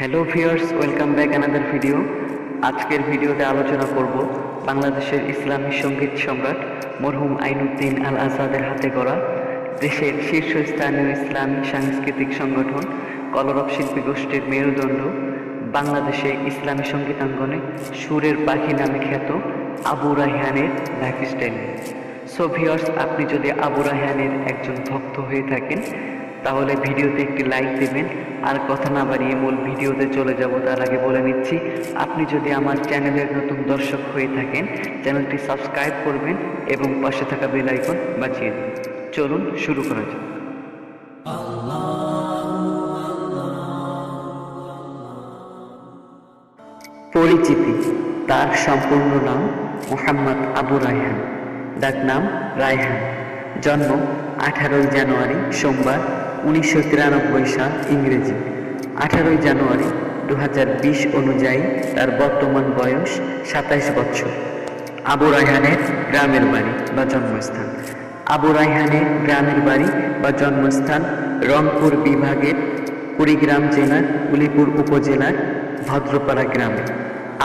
Hello viewers welcome back another video আজকের ভিডিওতে আলোচনা করব বাংলাদেশের ইসলামী সংগীত সম্রাট মরহুম আইনুদ্দিন আল আজাদের হাতে গড়া দেশের শীর্ষস্থানীয় ইসলামী সাংস্কৃতিক সংগঠন কলরব শিল্পী গোষ্ঠীর মেরুদণ্ড, বাংলাদেশে ইসলামী সঙ্গীতাঙ্গনে সুরের পাখি নামে খ্যাত আবু রায়হানের লাইফস্টাইল। সো ভিউয়ার্স আপনি যদি আবু রায়হানের একজন ভক্ত হয়ে থাকেন তাহলে ভিডিওতে একটি লাইক দেবেন। আর কথা না বাড়িয়ে মূল ভিডিওতে চলে যাব, তার আগে বলে নিচ্ছি, আপনি যদি আমার চ্যানেলের নতুন দর্শক হয়ে থাকেন, চ্যানেলটি সাবস্ক্রাইব করবেন এবং পাশে থাকা বেল আইকন বাজিয়ে দিন। চলুন শুরু করা যাক। পরিচিতি, তার সম্পূর্ণ নাম মোহাম্মদ আবু রায়হান। ডাক নাম রায়হান। জন্ম আঠারোই জানুয়ারি, সোমবার উনিশশো তিরানব্বই সাল ইংরেজি। আঠারোই জানুয়ারি দু হাজার বিশ অনুযায়ী তার বর্তমান বয়স সাতাইশ বছর। আবু রায়হানের গ্রামের বাড়ি বা জন্মস্থান। আবু রায়হানের গ্রামের বাড়ি বা জন্মস্থান রংপুর বিভাগের কুড়িগ্রাম জেলার উলিপুর উপজেলার ভদ্রপাড়া গ্রামে।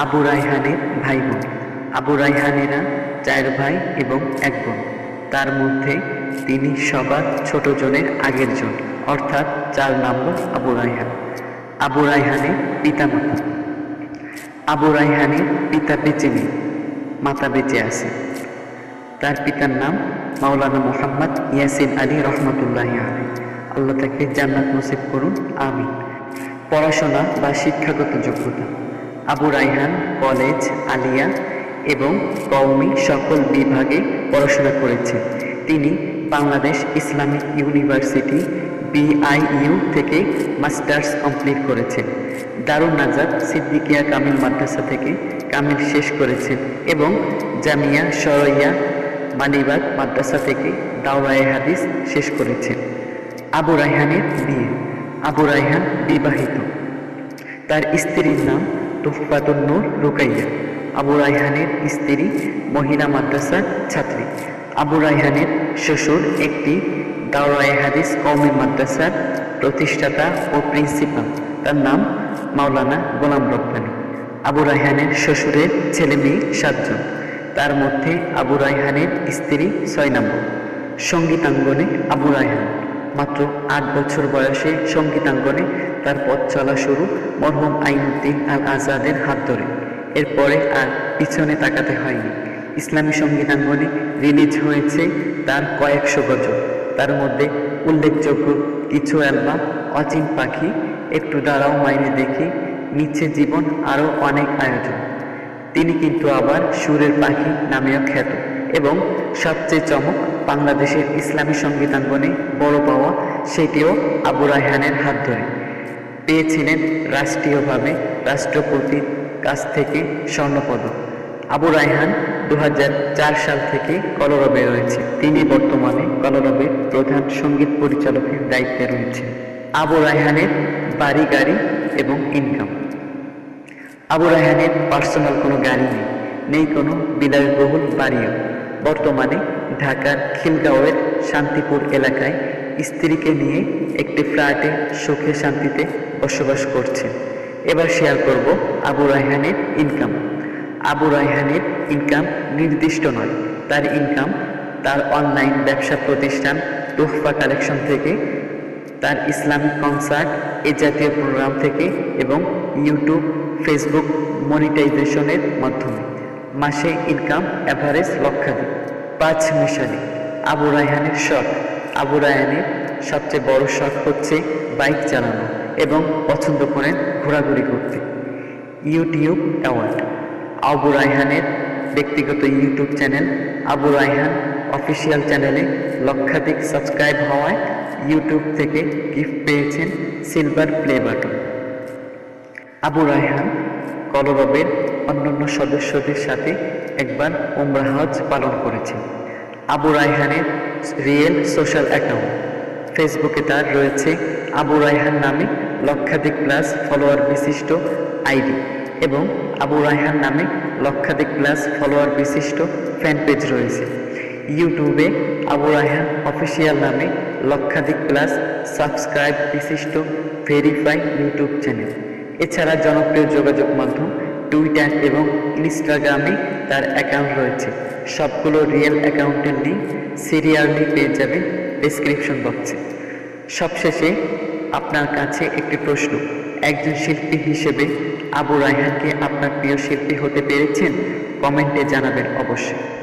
আবু রায়হানের ভাই বোন আবু রায়হানেরা চার ভাই এবং এক বোন। তার মধ্যে তিনি সবার ছোট জনের আগের জন। অর্থাৎ চার নম্বর আবু রায়হান। আবু রায়হানের পিতামাতা আবু রায়হানের পিতা বেঁচে নেই, মাতা বেঁচে আছে। তার পিতার নাম মাওলানা মোহাম্মদ ইয়াসিন আলী রহমতুল্লাহ আলী আল্লাহ তাকে জান্নাত নসিব করুন আমি পড়াশোনা বা শিক্ষাগত যোগ্যতা। আবু রায়হান কলেজ, আলিয়া এবং কওমি সকল বিভাগে পড়াশোনা করেছেন। তিনি বাংলাদেশ ইসলামিক ইউনিভার্সিটি বিআইইউ থেকে মাস্টার্স কমপ্লিট করেছেন দারুণ নাজার সিদ্দিকিয়া কামিল মাদ্রাসা থেকে কামিল শেষ করেছেন এবং জামিয়া সরইয়া মানিবাগ মাদ্রাসা থেকে দাওরায়ে হাদিস শেষ করেছেন আবু রায়হানের বিয়ে। আবু রায়হান বিবাহিত। তার স্ত্রীর নাম তুফাতুন নূর রুকাইয়া। আবু রায়হানের স্ত্রী মহিলা মাদ্রাসার ছাত্রী। আবু রায়হানের শ্বশুর একটি দাওরায়ে হাদিস কওমি মাদ্রাসার প্রতিষ্ঠাতা ও প্রিন্সিপাল। তার নাম মাওলানা গোলাম রব্বানি। আবু রায়হানের শ্বশুরের ছেলে মেয়ে সাতজন। তার মধ্যে আবু রায়হানের স্ত্রী ছয় নম্বর। সঙ্গীতাঙ্গনে আবু রায়হান। মাত্র আট বছর বয়সে সঙ্গীতাঙ্গনে তার পথ চলা শুরু মরহুম আইনুদ্দিন আল আজাদের হাত ধরে। এরপরে আর পিছনে তাকাতে হয়নি। ইসলামী সঙ্গীতাঙ্গনে রিলিজ হয়েছে তার কয়েকশো গজল। তার মধ্যে উল্লেখযোগ্য কিছু অ্যালবাম, অচিন পাখি, একটু দাঁড়াও মাইনে দেখি মিচ্ছে জীবন আরও অনেক আয়োজন। তিনি কিন্তু আবার সুরের পাখি নামেও খ্যাত এবং সবচেয়ে চমক বাংলাদেশের ইসলামী সঙ্গীতাঙ্গনে বড় পাওয়া সেটিও আবু রায়হানের হাত ধরে। পেয়েছিলেন রাষ্ট্রীয়ভাবে রাষ্ট্রপতির কাছ থেকে স্বর্ণপদক। আবু রায়হান দু হাজার চার সাল থেকে কলরবে রয়েছে তিনি বর্তমানে কলরবের প্রধান সংগীত পরিচালকের দায়িত্বে রয়েছেন। আবু রায়হানের বাড়ি, গাড়ি এবং ইনকাম আবু রায়হানের পার্সোনাল কোনো গাড়ি নেই নেই কোনো বিলাসবহুল বাড়িও। বর্তমানে ঢাকার খিলগাঁওয়ের শান্তিপুর এলাকায় স্ত্রীকে নিয়ে একটি ফ্ল্যাটে সুখে শান্তিতে বসবাস করছেন। এবার শেয়ার করব আবু রায়হানের ইনকাম আবু রায়হানের ইনকাম নির্দিষ্ট নয়। তার ইনকাম তার অনলাইন ব্যবসা প্রতিষ্ঠান তোহফা কালেকশন থেকে, তার ইসলামিক কনসার্ট এ জাতীয় প্রোগ্রাম থেকে এবং ইউটিউব ফেসবুক মনিটাইজেশনের মাধ্যমে। মাসে ইনকাম অ্যাভারেজ লক্ষাধিক। পাঁচ মিশনে আবু রায়হানের শখ। আবু রায়হানের সবচেয়ে বড় শখ হচ্ছে বাইক চালানো এবং পছন্দ করেন ঘোরাঘুরি করতে। ইউটিউব অ্যাওয়ার্ড আবু রায়হানের ব্যক্তিগত YouTube channel, Abu Rayhan official চ্যানেলে লক্ষাধিক সাবস্ক্রাইব হওয়ায় ইউটিউব থেকে গিফট পেয়েছেন silver play button. Abu Rayhan কলরবের অন্যান্য সদস্যদের সাথে একবার উমরা হজ পালন করেছেন। আবু রায়হানের রিয়েল সোশ্যাল অ্যাকাউন্ট। ফেসবুকে তার রয়েছে আবু রায়হান নামে লক্ষাধিক প্লাস ফলোয়ার বিশিষ্ট আইডি এবং আবু রায়হান নামে লক্ষাধিক প্লাস ফলোয়ার বিশিষ্ট ফ্যান পেজ রয়েছে। ইউটিউবে আবু রায়হান অফিসিয়াল নামে লক্ষাধিক প্লাস সাবস্ক্রাইব বিশিষ্ট ভেরিফাই ইউটিউব চ্যানেল এছাড়া জনপ্রিয় যোগাযোগ মাধ্যম টুইটার এবং ইনস্টাগ্রামে তার অ্যাকাউন্ট রয়েছে। সবগুলো রিয়েল অ্যাকাউন্টের লিঙ্ক সিরিয়ালি পেয়ে যাবেন ডেসক্রিপশন বক্সে সবশেষে আপনার কাছে একটি প্রশ্ন। একজন শিল্পী হিসেবে আবু রায়হানকে আপনার প্রিয় শিল্পী হতে পেরেছেন? কমেন্টে জানাবেন অবশ্যই।